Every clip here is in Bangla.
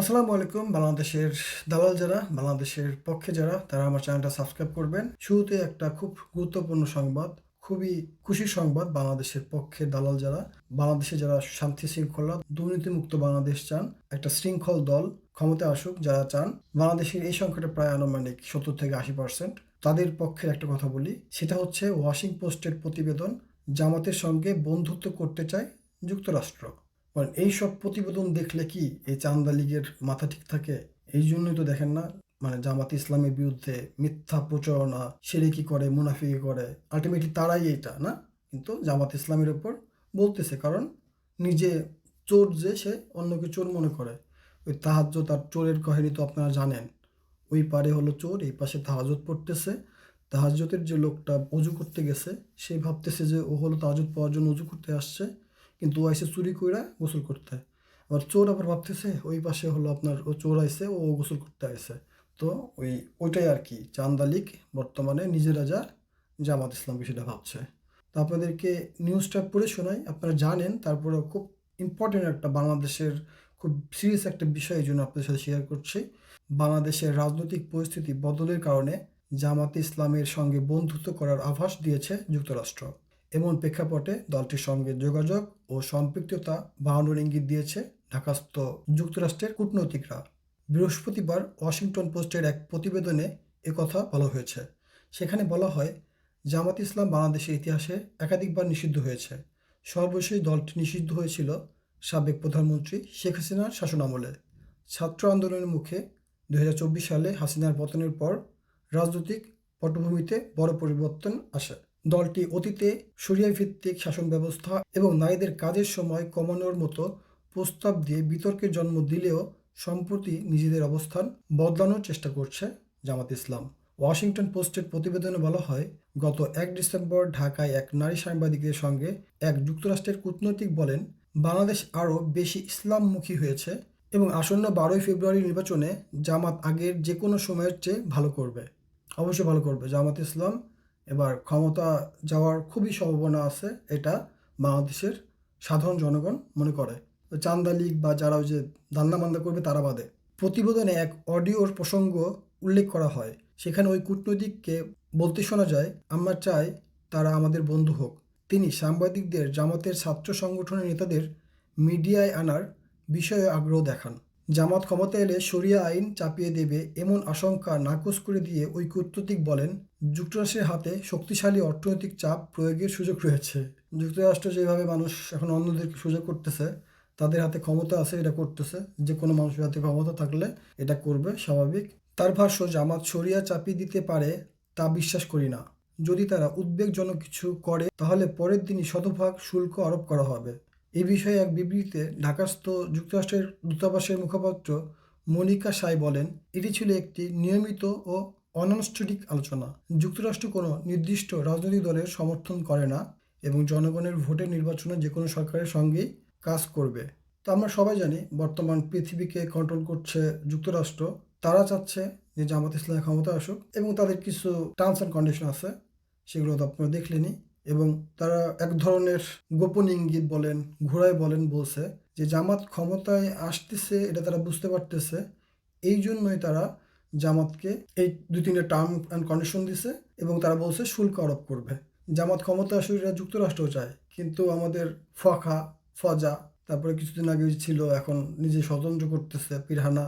আসসালামু আলাইকুম, বাংলাদেশের দালাল যারা, বাংলাদেশের পক্ষে যারা, তারা আমার চ্যানেলটা সাবস্ক্রাইব করবেন। শুরুতে একটা খুব গুরুত্বপূর্ণ সংবাদ, খুবই খুশি সংবাদ, বাংলাদেশের পক্ষে দালাল যারা, বাংলাদেশে যারা শান্তি শৃঙ্খলা, দুর্নীতিমুক্ত বাংলাদেশ চান, একটা শৃঙ্খল দল ক্ষমতায় আসুক যারা চান, বাংলাদেশের এই সংখ্যাটা প্রায় আনুমানিক সত্তর থেকে আশি পার্সেন্ট তাদের পক্ষের একটা কথা বলি, সেটা হচ্ছে ওয়াশিং পোস্টের প্রতিবেদন জামাতের সঙ্গে বন্ধুত্ব করতে চায় যুক্তরাষ্ট্র। মানে এইসব প্রতিবেদন দেখলে কি এই চান্দা লীগের মাথা ঠিক থাকে? এই জন্যই তো দেখেন না মানে জামাত ইসলামের বিরুদ্ধে মিথ্যা প্রচারণা, সেরে কি করে মুনাফিকি করে? আলটিমেটলি তারাই এটা না? কিন্তু জামাত ইসলামের ওপর বলতেছে, কারণ নিজে চোর যে সে অন্যকে চোর মনে করে। ওই তাহাজ্য তার চোরের কাহিনী তো আপনারা জানেন। ওই পারে হলো চোর, এই পাশে তাহাজত পড়তেছে। তাহাজতের যে লোকটা অজু করতে গেছে, সে ভাবতেছে যে ও হলো তাহাজত পাওয়ার জন্য অজু করতে আসছে। কিন্তু ও আইসে চুরি করে গোসল করতে আবার চোর আবার ভাবতেছে, ওই পাশে হলো আপনার ও চোর আইসে ও গোসল করতে আইসে তো ওই, ওইটাই আর কি চান্দালিক বর্তমানে নিজেরা যা জামাত ইসলাম বিষয়টা ভাবছে। তো আপনাদেরকে নিউজটা পড়ে শোনাই, আপনারা জানেন তারপরে খুব ইম্পর্টেন্ট একটা বাংলাদেশের খুব সিরিয়াস একটা বিষয় এই জন্য আপনাদের সাথে শেয়ার করছি। বাংলাদেশের রাজনৈতিক পরিস্থিতি বদলের কারণে জামাত ইসলামের সঙ্গে বন্ধুত্ব করার আভাস দিয়েছে যুক্তরাষ্ট্র। এমন প্রেক্ষাপটে দলটির সঙ্গে যোগাযোগ ও সম্পৃক্ততা বাড়ানোর ইঙ্গিত দিয়েছে ঢাকাস্থ যুক্তরাষ্ট্রের কূটনৈতিকরা। বৃহস্পতিবার ওয়াশিংটন পোস্টের এক প্রতিবেদনে একথা বলা হয়েছে। সেখানে বলা হয়, জামাত ইসলাম বাংলাদেশের ইতিহাসে একাধিকবার নিষিদ্ধ হয়েছে। সর্বশেষ দলটি নিষিদ্ধ হয়েছিল সাবেক প্রধানমন্ত্রী শেখ হাসিনার শাসনামলে। ছাত্র আন্দোলনের মুখে দু হাজার চব্বিশ সালে হাসিনার পতনের পর রাজনৈতিক পটভূমিতে বড় পরিবর্তন আসে। দলটি অতীতে সরিয়া ভিত্তিক শাসন ব্যবস্থা এবং নারীদের কাজের সময় কমানোর মতো প্রস্তাব দিয়ে বিতর্কের জন্ম দিলেও সম্প্রতি নিজেদের অবস্থান বদলানোর চেষ্টা করছে জামাত ইসলাম। ওয়াশিংটন পোস্টের প্রতিবেদনে বলা হয়, গত এক ডিসেম্বর ঢাকায় এক নারী সাংবাদিকদের সঙ্গে এক যুক্তরাষ্ট্রের কূটনৈতিক বলেন, বাংলাদেশ আরও বেশি ইসলামমুখী হয়েছে এবং আসন্ন বারোই ফেব্রুয়ারি নির্বাচনে জামাত আগের যে কোনো সময়ের চেয়ে ভালো করবে। অবশ্যই ভালো করবে। জামাত ইসলাম এবার ক্ষমতা যাওয়ার খুবই সম্ভাবনা আছে, এটা বাংলাদেশের সাধারণ জনগণ মনে করে। চান্দা লীগ বা যারা ওই যে দান্দা মান্দা করবে তারা বাদে। প্রতিবেদনে এক অডিওর প্রসঙ্গ উল্লেখ করা হয়, সেখানে ওই কূটনৈতিককে বলতে শোনা যায়, আমরা চাই তারা আমাদের বন্ধু হোক। তিনি সাংবাদিকদের জামাতের ছাত্র সংগঠনের নেতাদের মিডিয়ায় আনার বিষয়ে আগ্রহ দেখান। জামাত ক্ষমতা এলে শরিয়া আইন চাপিয়ে দেবে এমন আশঙ্কা নাকচ করে দিয়ে ওই কূটনৈতিক বলেন যুক্তরাষ্ট্রের হাতে শক্তিশালী অর্থনৈতিক চাপ প্রয়োগের সুযোগ রয়েছে। যুক্তরাষ্ট্র যেভাবে মানুষ এখন অন্যদেরকে সুযোগ করতেছে, তাদের হাতে ক্ষমতা আছে, এটা করতেছে। যে কোনো মানুষের হাতে ক্ষমতা থাকলে এটা করবে, স্বাভাবিক। তার ভাষ্য, জামাত শরিয়া চাপিয়ে দিতে পারে তা বিশ্বাস করি না। যদি তারা উদ্বেগজনক কিছু করে, তাহলে পরের দিনই শতভাগ শুল্ক আরোপ করা হবে। এই বিষয়ে এক বিবৃতিতে ঢাকাস্থ যুক্তরাষ্ট্রের দূতাবাসের মুখপাত্র মনিকা সাই বলেন, এটি ছিল একটি নিয়মিত ও অনানুষ্ঠানিক আলোচনা। যুক্তরাষ্ট্র কোনো নির্দিষ্ট রাজনৈতিক দলের সমর্থন করে না এবং জনগণের ভোটের নির্বাচনে যে কোনো সরকারের সঙ্গেই কাজ করবে। তো আমরা সবাই জানি, বর্তমান পৃথিবীকে কন্ট্রোল করছে যুক্তরাষ্ট্র। তারা চাচ্ছে যে জামাত ইসলামের ক্ষমতা আসুক এবং তাদের কিছু টার্মস অ্যান্ড কন্ডিশন আছে। সেগুলো তো আপনারা দেখলেনি এবং তারা এক ধরনের গোপন ইঙ্গিত বলেন, ঘোড়ায় বলেন বলছে যে জামাত ক্ষমতায় আসতেছে এটা তারা বুঝতে পারতেছে। এই জন্যই তারা জামাতকে এই দুই তিনটে টার্ম অ্যান্ড কন্ডিশন দিছে এবং তারা বলছে শুল্ক আরোপ করবে। জামাত ক্ষমতা আসলে যুক্তরাষ্ট্র চায়, কিন্তু আমাদের ফখা ফজা তারপরে কিছুদিন আগে ছিল, এখন নিজে স্বতন্ত্র করতেছে, পিরহানা,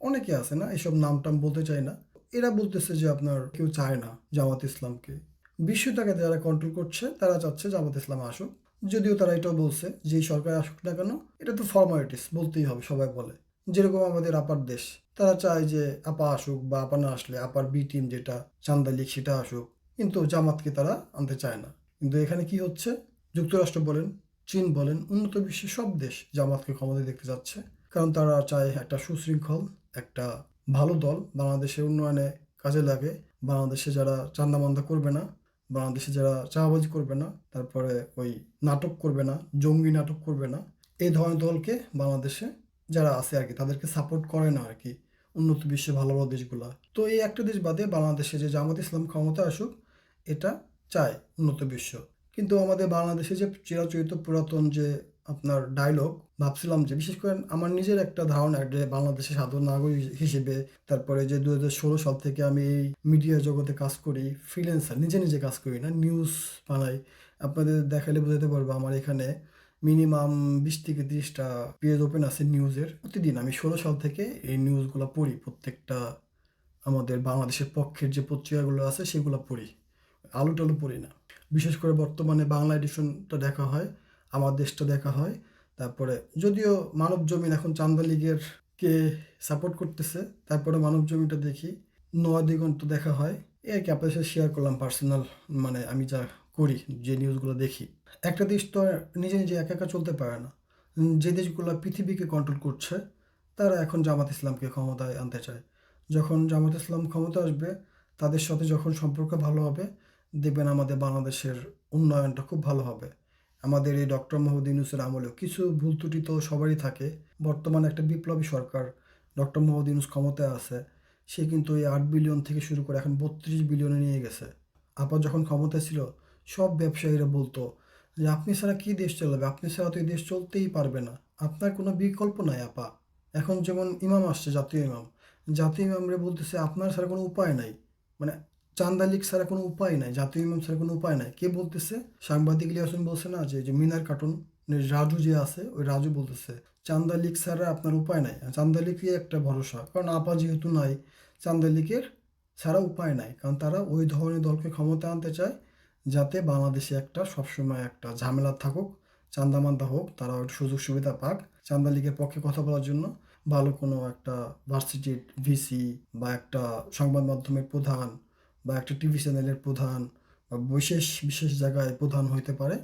অনেকে আছে না, এসব নাম টাম বলতে চায় না। এরা বলতেছে যে আপনার কেউ চায় না জামাত ইসলামকে। বিশ্বটাকে যারা কন্ট্রোল করছে, তারা চাচ্ছে জামাত ইসলাম আসুক। যদিও তারা এটাও বলছে যে সরকার আসুক না কেন, এটা তো ফর্মালিটিস বলতেই হবে, সবাই বলে। যেরকম আমাদের আপার দেশ, তারা চায় যে আপা আসুক বা আপা না আসলে, আপার বি টিম যেটা চান্দা লিগ সেটা আসুক। কিন্তু জামাতকে তারা আনতে চায় না। কিন্তু এখানে কি হচ্ছে? যুক্তরাষ্ট্র বলেন, চীন বলেন, উন্নত বিশ্বের সব দেশ জামাতকে ক্ষমতা দেখতে যাচ্ছে। কারণ তারা চায় একটা সুশৃঙ্খল, একটা ভালো দল বাংলাদেশের উন্নয়নে কাজে লাগে। বাংলাদেশে যারা চান্দামান্দা করবে না বাংলাদেশে যারা চাঁদাবাজি করবে না, তারপরে ওই নাটক করবে না, জঙ্গি নাটক করবে না, এই ধরনের দলকে বাংলাদেশে যারা আছে আর কি, তাদেরকে সাপোর্ট করে না আর কি উন্নত বিশ্বে ভালো ভালো দেশগুলা। তো এই একটা দেশ বাদে বাংলাদেশে যে জামাত ইসলাম ক্ষমতা আসুক, এটা চায় উন্নত বিশ্ব। কিন্তু আমাদের বাংলাদেশে যে চিরাচরিত পুরাতন যে আপনার ডায়লগ ভাবছিলাম যে, বিশেষ করে আমার নিজের একটা ধারণা যে বাংলাদেশের সাধারণ নাগরিক হিসেবে তারপরে যে দু হাজার ষোলো সাল থেকে আমি এই মিডিয়া জগতে কাজ করি ফ্রিল্যান্সার নিজে নিজে কাজ করি না নিউজ বানাই। আপনাদের দেখালে বোঝাতে পারব আমার এখানে মিনিমাম বিশ থেকে তিরিশটা পেজ ওপেন আছে নিউজের প্রতিদিন আমি ষোলো সাল থেকে এই নিউজগুলো পড়ি, প্রত্যেকটা আমাদের বাংলাদেশের পক্ষের যে পত্রিকাগুলো আছে সেগুলো পড়ি। আলু টালু পড়ি না। বিশেষ করে বর্তমানে বাংলা এডিশনটা দেখা হয়। আমার দেশটা দেখা হয়। তারপরে যদিও মানব জমিন এখন চান্দা লীগের কে সাপোর্ট করতেছে, তারপরে মানব জমিটা দেখি, নয়া দিগন্ত দেখা হয়। এই আর কি সাথে শেয়ার করলাম পার্সোনাল মানে আমি যা করি, যে নিউজগুলো দেখি। একটা দেশ তো আর নিজে নিজে একা একা চলতে পারে না। যে দেশগুলো পৃথিবীকে কন্ট্রোল করছে, তারা এখন জামাত ইসলামকে ক্ষমতায় আনতে চায়। যখন জামাত ইসলাম ক্ষমতা আসবে, তাদের সাথে যখন সম্পর্ক ভালো হবে, দেখবেন আমাদের বাংলাদেশের উন্নয়নটা খুব ভালো হবে। আমাদের এই ডক্টর মোহাম্মদ আমলেও কিছু ভুল ত্রুটি তো সবারই থাকে। বর্তমানে একটা বিপ্লবী সরকার ডক্টর মোহাম্মদ ইউনুস ক্ষমতায় আছে, সে কিন্তু এই আট বিলিয়ন থেকে শুরু করে এখন বত্রিশ বিলিয়নে নিয়ে গেছে। আপার যখন ক্ষমতায় ছিল, সব ব্যবসায়ীরা বলতো যে, আপনি ছাড়া কী দেশ চালাবে? আপনি ছাড়া তো এই দেশ চলতেই পারবে না। আপনার কোনো বিকল্প নাই, আপা। এখন যেমন ইমাম আসছে, জাতীয় ইমাম। জাতীয় ইমামরা বলতেছে, আপনার ছাড়া কোনো উপায় নাই। মানে চান্দা লীগ ছাড়া কোনো উপায় নাই, জাতীয় ইমাম ছাড়া কোনো উপায় নাই। কে বলতেছে? সাংবাদিক ইলিয়াসন বলছে না যে যে মিনার কার্টুন রাজু যে আছে, ওই রাজু বলতেছে, চান্দা লীগ ছাড়া আপনার উপায় নাই। চান্দা লীগই একটা ভরসা, কারণ আপা যেহেতু নাই, চান্দা লীগের ছাড়া উপায় নাই, কারণ তারা ওই ধরনের দলকে ক্ষমতা আনতে চায়, যাতে বাংলাদেশে একটা সবসময় একটা ঝামেলা থাকুক, চান্দামান্দা হোক, তারা সুযোগ সুবিধা পাক। চান্দা লীগের পক্ষে কথা বলার জন্য ভালো কোনো একটা ভার্সিটির ভিসি বা একটা সংবাদ মাধ্যমের প্রধান বা একটা টিভি চ্যানেলের প্রধান বা বিশেষ বিশেষ জায়গায় প্রধান হইতে পারে,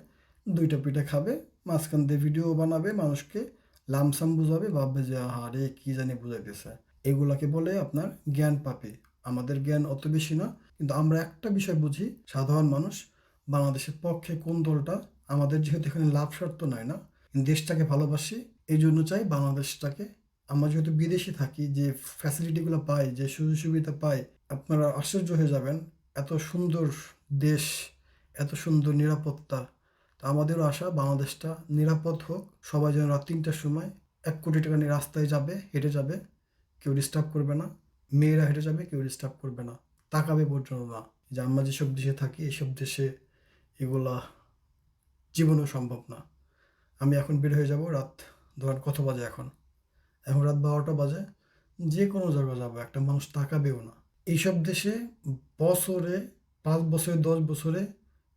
দুইটা পিঠে খাবে, মাঝখান দিয়ে ভিডিও বানাবে, মানুষকে লামসাম বুঝাবে, ভাববে যে আরে কি জানি বুঝাইতেছে। এগুলাকে বলে আপনার জ্ঞান পাপে। আমাদের জ্ঞান অত বেশি না, কিন্তু আমরা একটা বিষয় বুঝি, সাধারণ মানুষ বাংলাদেশের পক্ষে কোন দলটা আমাদের যেহেতু এখানে লাভ স্বার্থ নয় না দেশটাকে ভালোবাসি এই জন্য চাই বাংলাদেশটাকে, আমরা যেহেতু বিদেশে থাকি, যে ফ্যাসিলিটিগুলো পাই, যে সুযোগ সুবিধা পাই আপনারা আশ্চর্য হয়ে যাবেন, এত সুন্দর দেশ, এত সুন্দর নিরাপত্তা। তো আমাদেরও আশা, বাংলাদেশটা নিরাপদ হোক। সবাই যেন রাত তিনটার সময় এক কোটি টাকা নিয়ে রাস্তায় যাবে, হেঁটে যাবে, কেউ ডিস্টার্ব করবে না। মেয়েরা হেঁটে যাবে, কেউ ডিস্টার্ব করবে না। তাকাবে পর্যন্ত না যে আমরা যেসব দেশে থাকি, এসব দেশে এগুলা জীবনও সম্ভব না। আমি এখন বের হয়ে যাব রাত, ধরেন কত বাজে এখন? এখন রাত বারোটা বাজে যে কোনো জায়গায় যাব, একটা মানুষ তাকাবেও না। এইসব দেশে বছরে পাঁচ বছরে, দশ বছরে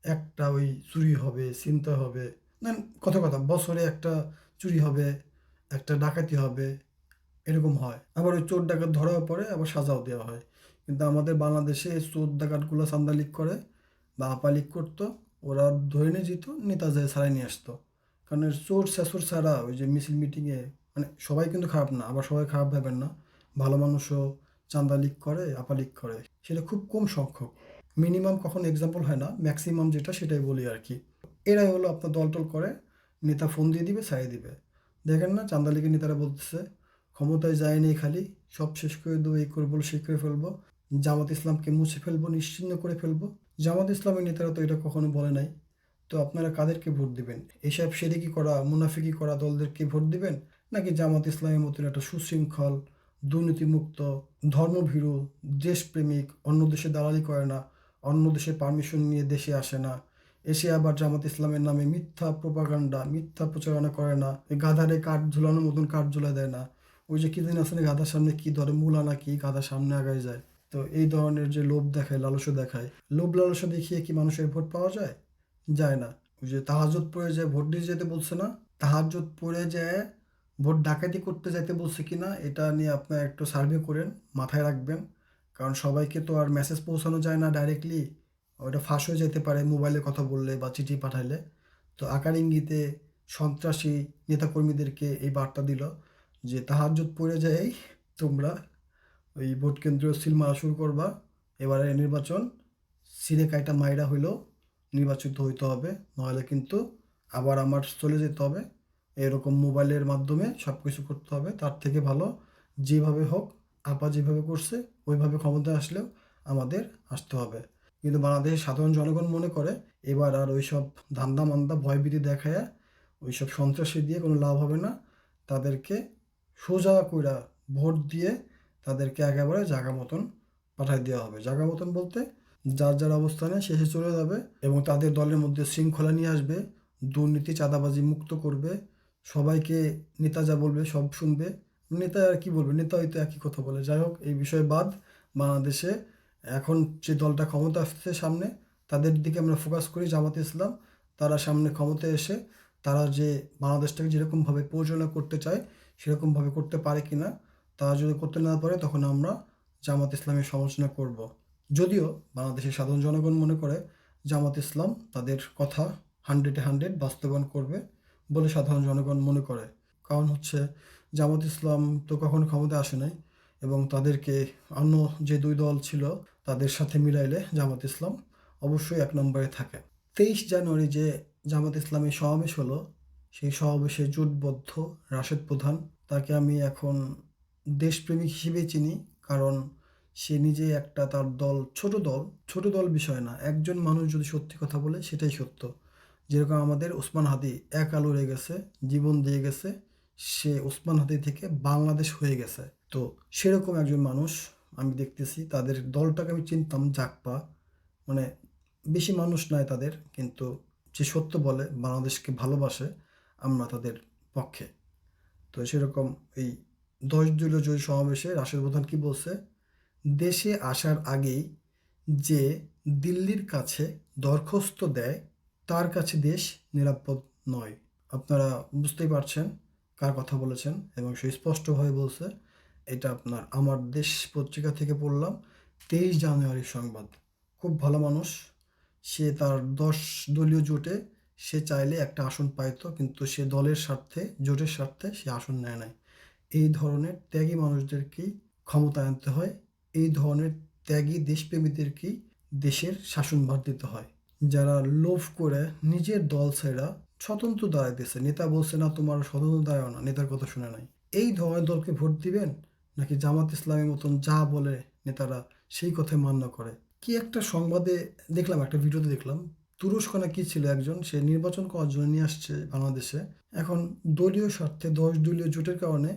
একটা ওই চুরি হবে চিন্তা হবে। না কথা কথা, বছরে একটা চুরি হবে, একটা ডাকাতি হবে, এরকম হয়। আবার ওই চোর ডাকাত ধরাও পড়ে, আবার সাজাও দেওয়া হয়। কিন্তু আমাদের বাংলাদেশে চোর ডাকাতগুলো চান্দা লিক করে, বা আপা লিক করতো, ওরা ধরে নিয়ে যেত নেতা যায় ছাড়াই নিয়ে আসতো। কারণ চোর শেষর ছাড়া ওই যে মিছিল মিটিংয়ে মানে সবাই কিন্তু খারাপ না, আবার সবাই খারাপ ভাবেন না। ভালো মানুষও চান্দা লিক করে আপা লিক করে। সেটা খুব কম সংখ্যক। মিনিমাম কখন এক্সাম্পল হয় না। ম্যাক্সিমাম যেটা সেটাই বলি আর কি। এরাই হলো আপনার দল টল করে, নেতা ফোন দিয়ে দিবে ছাড়িয়ে দিবে। দেখেন না, চান্দা লীগের নেতারা বলতেছে, ক্ষমতায় যায়নি খালি, সব শেষ করে দেবো, এই করব, সেই করে ফেলব। জামাত ইসলামকে মুছে ফেলব, নিশ্চিন্ন করে ফেলব। জামাত ইসলামের নেতারা তো এটা কখনো বলে নাই। তো আপনারা কাদেরকে ভোট দিবেন? এইসব সেদিকি করা, মুনাফিকি করা দলদেরকে ভোট দিবেন? নাকি জামাত ইসলামের মতন একটা সুশৃঙ্খল দুর্নীতিমুক্ত, ধর্মভীরু, দেশপ্রেমিক, অন্য দেশে দালালি করে না, অন্য দেশে পারমিশন নিয়ে দেশে আসে না। এসে আবার জামাত ইসলামের নামে মিথ্যা প্রপাগান্ডা মিথ্যা প্রচারণা করে না। গাধারে কাঠ ঝুলানোর মতন কাঠ ঝুলা দেয় না। ওই যে কি দিন আসলে গাধার সামনে কি ধরে, মূলা না কি, গাধার সামনে আগায় যায়। তো এই ধরনের যে লোভ দেখায়, লালসা দেখায়, লোভ লালসা দেখিয়ে কি মানুষের ভোট পাওয়া যায়? যায় না। ওই যে তাহাজত পড়ে যায় ভোট দিয়ে যেতে বলছে না তাহাজত পড়ে যায় ভোট ডাকাতি করতে যাইতে বলছে কি না এটা নিয়ে আপনার একটু সার্ভে করেন, মাথায় রাখবেন। কারণ সবাইকে তো আর মেসেজ পৌঁছানো যায় না ডাইরেক্টলি ওটা ফাঁস হয়ে যেতে পারে মোবাইলে কথা বললে বা চিঠি পাঠাইলে। তো আকার ইঙ্গিতে সন্ত্রাসী নেতাকর্মীদেরকে এই বার্তা দিল যে তাহাজত পড়ে যায় তোমরা ওই ভোট কেন্দ্র সিল মারা শুরু করবা। এবারে নির্বাচন সিরে কাইটা মাইরা হইলেও নির্বাচিত হইতে হবে। নাহলে কিন্তু আবার আমার চলে যেতে হবে। এরকম মোবাইলের মাধ্যমে সব কিছু করতে হবে। তার থেকে ভালো যেভাবে হোক, আপা যেভাবে করছে, ওইভাবে ক্ষমতায় আসলেও আমাদের আসতে হবে। কিন্তু বাংলাদেশের সাধারণ জনগণ মনে করে, এবার আর ওইসব ধান্দা মান্দা ভয়ভীতি দেখায়া, ওইসব সন্ত্রাসী দিয়ে কোনো লাভ হবে না। তাদেরকে সোজা কইরা ভোট দিয়ে তাদেরকে একেবারে জায়গা মতন পাঠাই দেওয়া হবে। জায়গা মতন বলতে যার যার অবস্থানে শেষে চলে যাবে এবং তাদের দলের মধ্যে শৃঙ্খলা নিয়ে আসবে, দুর্নীতি, চাঁদাবাজি মুক্ত করবে সবাইকে নেতা যা বলবে, সব শুনবে। নেতা আর কি বলবে? নেতা হয়তো একই কথা বলে। যাই হোক, এই বিষয়ে বাদ। বাংলাদেশে এখন যে দলটা ক্ষমতা আসছে সামনে, তাদের দিকে আমরা ফোকাস করি জামাত ইসলাম। তারা সামনে ক্ষমতায় এসে, তারা যে বাংলাদেশটাকে যেরকমভাবে পরিচালনা করতে চায়, সেরকমভাবে করতে পারে কি না তারা যদি করতে না পারে, তখন আমরা জামাত ইসলামের সমালোচনা করব। যদিও বাংলাদেশের সাধারণ জনগণ মনে করে, জামাত ইসলাম তাদের কথা হান্ড্রেডে হান্ড্রেড বাস্তবায়ন করবে। বলে সাধারণ জনগণ মনে করে। কারণ হচ্ছে, জামাত ইসলাম তো কখনো ক্ষমতা আসে নাই এবং তাদেরকে অন্য যে দুই দল ছিল, তাদের সাথে মিলাইলে জামাত ইসলাম অবশ্যই এক নম্বরে থাকে। তেইশ জানুয়ারি যে জামাত ইসলামের সমাবেশ হলো, সেই সমাবেশে জোটবদ্ধ রাশেদ প্রধান, তাকে আমি এখন দেশপ্রেমিক হিসেবে চিনি। কারণ সে নিজে একটা তার দল, ছোট দল ছোট দল বিষয় না, একজন মানুষ যদি সত্যি কথা বলে সেটাই সত্য। যেরকম আমাদের ওসমান হাদি এক আলো রয়ে গেছে, জীবন দিয়ে গেছে, সে ওসমান হাদি থেকে বাংলাদেশ হয়ে গেছে। তো সেরকম একজন মানুষ আমি দেখতেছি, তাদের দলটাকে আমি চিনতাম জাকপা মানে বেশি মানুষ নয় তাদের, কিন্তু যে সত্য বলে, বাংলাদেশকে ভালোবাসে আমরা তাদের পক্ষে। তো সেরকম এই দশ দলীয় জয়ী সমাবেশে রাশেদ প্রধান কী বলছে? দেশে আসার আগেই যে দিল্লির কাছে দরখাস্ত দেয় তার কাছে দেশ নিরাপদ নয়। আপনারা বুঝতেই পারছেন কার কথা বলেছেন এবং সে স্পষ্টভাবে বলছে, এটা আপনার, আমার দেশ পত্রিকা থেকে পড়লাম, তেইশ জানুয়ারির সংবাদ। খুব ভালো মানুষ, সে তার দশ দলীয় জোটে সে চাইলে একটা আসন পাইতো, কিন্তু সে দলের স্বার্থে, জোটের স্বার্থে সে আসন নেয় নাই। এই ধরনের ত্যাগী মানুষদেরকেই ক্ষমতা আনতে হয়, এই ধরনের ত্যাগী দেশপ্রেমীদেরকেই দেশের শাসনভার দিতে হয়। যারা লোভ করে নিজের দল ছেড়া স্বতন্ত্র দাঁড়াইতেছে নেতা বলছে, না, তোমার স্বতন্ত্র দাঁড়াও না, নেতার কথা শুনে নাই। এই ধরনের দলকে ভোট দিবেন? নাকি জামাত ইসলামের মতন যা বলে নেতারা সেই কথাই মান্য করে? কি একটা সংবাদে দেখলাম, একটা ভিডিওতে দেখলাম, তুরস্ক না কি ছিল একজন, সে নির্বাচন করার জন্য নিয়ে আসছে বাংলাদেশে। এখন দলীয় স্বার্থে দশ দলীয় জোটের কারণে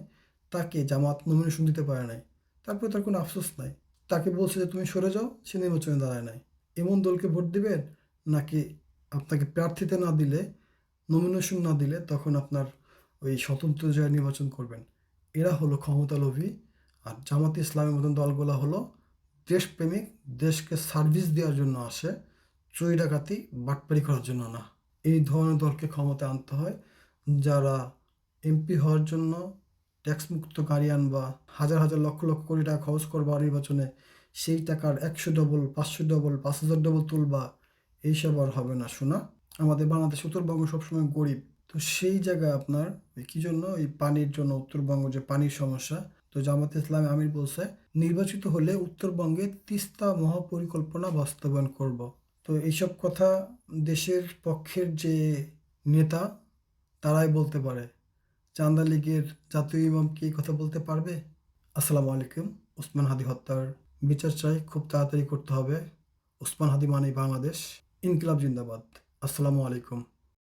তাকে জামাত নমিনেশন দিতে পারে নাই। তারপরে তার কোনো আফসোস নাই। তাকে বলছে যে, তুমি সরে যাও, সে নির্বাচনে দাঁড়ায় নাই। এমন দলকে ভোট দিবেন? নাকি আপনাকে প্রার্থীতে না দিলে নমিনেশন না দিলে তখন আপনার ওই স্বতন্ত্র জয় নির্বাচন করবেন, এরা হলো ক্ষমতালোভী আর জামাত ইসলামের মতন দলগুলো হলো দেশপ্রেমিক, দেশকে সার্ভিস দেওয়ার জন্য আসে, চুরি ডাকাতি, বাটপারি করার জন্য না। এই ধরনের দলকে ক্ষমতা আনতে হয়, যারা এমপি হওয়ার জন্য ট্যাক্স মুক্ত গাড়ি আনবা, হাজার হাজার লক্ষ লক্ষ কোটি টাকা খরচ করবা নির্বাচনে, সেই টাকার একশো ডবল পাঁচশো ডবল পাঁচ হাজার ডবল তুলবা এইসব আর হবে না, শোনা। আমাদের বাংলাদেশ উত্তরবঙ্গ সবসময় গরিব। তো সেই জায়গায় আপনার কী জন্য? এই পানির জন্য উত্তরবঙ্গ যে পানির সমস্যা। তো জামাত ইসলাম আমির বলছে, নির্বাচিত হলে উত্তরবঙ্গে তিস্তা মহাপরিকল্পনা বাস্তবায়ন করব। তো এইসব কথা দেশের পক্ষের যে নেতা, তারাই বলতে পারে। চান্দা লীগের জাতীয় ইমাম কি কথা বলতে পারবে? আসসালামু আলাইকুম, ওসমান হাদি হত্যার বিচার চাই, খুব তাড়াতাড়ি করতে হবে। ওসমান হাদি মানে বাংলাদেশ। ইনকিলাব জিন্দাবাদ। আসসালামু আলাইকুম।